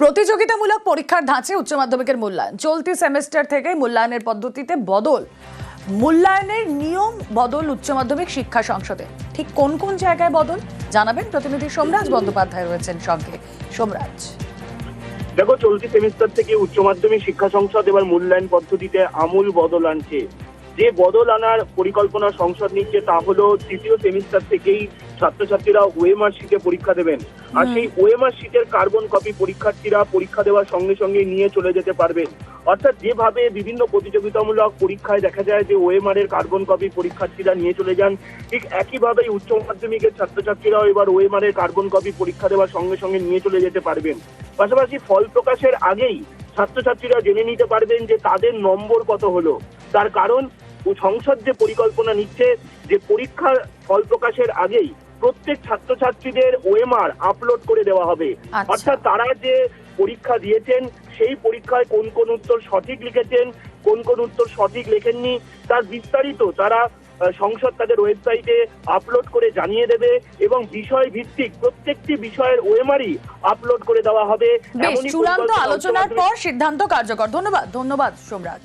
প্রতিযোগিতামূলক পরীক্ষার ধাঁচে উচ্চ মাধ্যমিকের মূল্যায়ন। চলতি সেমেস্টার থেকে মূল্যায়নের পদ্ধতিতে বদল। মূল্যায়নের নিয়ম বদল উচ্চ মাধ্যমিক শিক্ষা সংসদে। ঠিক কোন কোন জায়গায় বদল? জানাবেন প্রতিনিধি সোমরাজ বন্দ্যোপাধ্যায় রয়েছেন সঙ্গে। সোমরাজ। দেখো, চলতি সেমিস্টার থেকে উচ্চ মাধ্যমিক শিক্ষা সংসদ এবার মূল্যায়ন পদ্ধতিতে আমূল বদল আনছে। যে বদল আনার পরিকল্পনা সংসদ নিচ্ছে তা হলো তৃতীয় সেমিস্টার থেকেই ছাত্রছাত্রীরা ওয়েমার শিটে পরীক্ষা দেবেন। আর সেই ওয়েমার শিটের কার্বন কপি পরীক্ষার্থীরা পরীক্ষা দেওয়ার সঙ্গে সঙ্গে নিয়ে চলে যেতে পারবেন। অর্থাৎ যেভাবে বিভিন্ন প্রতিযোগিতামূলক পরীক্ষায় দেখা যায় যে ওএমআর এর কার্বন কপি পরীক্ষার্থীরা নিয়ে চলে যান ঠিক একইভাবেই উচ্চ মাধ্যমিকের ছাত্রছাত্রীরাও এবার ওএমআর এর কার্বন কপি পরীক্ষা দেওয়ার সঙ্গে সঙ্গে নিয়ে চলে যেতে পারবেন। পাশাপাশি ফল প্রকাশের আগেই ছাত্রছাত্রীরা জেনে নিতে পারবেন যে তাদের নম্বর কত হলো। তার কারণ সংসদ যে পরিকল্পনা নিচ্ছে যে পরীক্ষার ফল প্রকাশের আগেই প্রত্যেক ছাত্রছাত্রীদের ওএমআর আপলোড করে দেওয়া হবে। আচ্ছা। অর্থাৎ তারা যে পরীক্ষা দিয়েছেন সেই পরীক্ষায় কোন কোন উত্তর সঠিক লিখেছেন কোন কোন উত্তর সঠিক লেখেননি তার বিস্তারিত তারা সংসদ তাদের ওয়েবসাইটে আপলোড করে জানিয়ে দেবে এবং বিষয় ভিত্তিক প্রত্যেকটি বিষয়ের ওএমআরই আপলোড করে দেওয়া হবে। চূড়ান্ত আলোচনার পর সিদ্ধান্ত কার্যকর। ধন্যবাদ ধন্যবাদ সোমরাজ।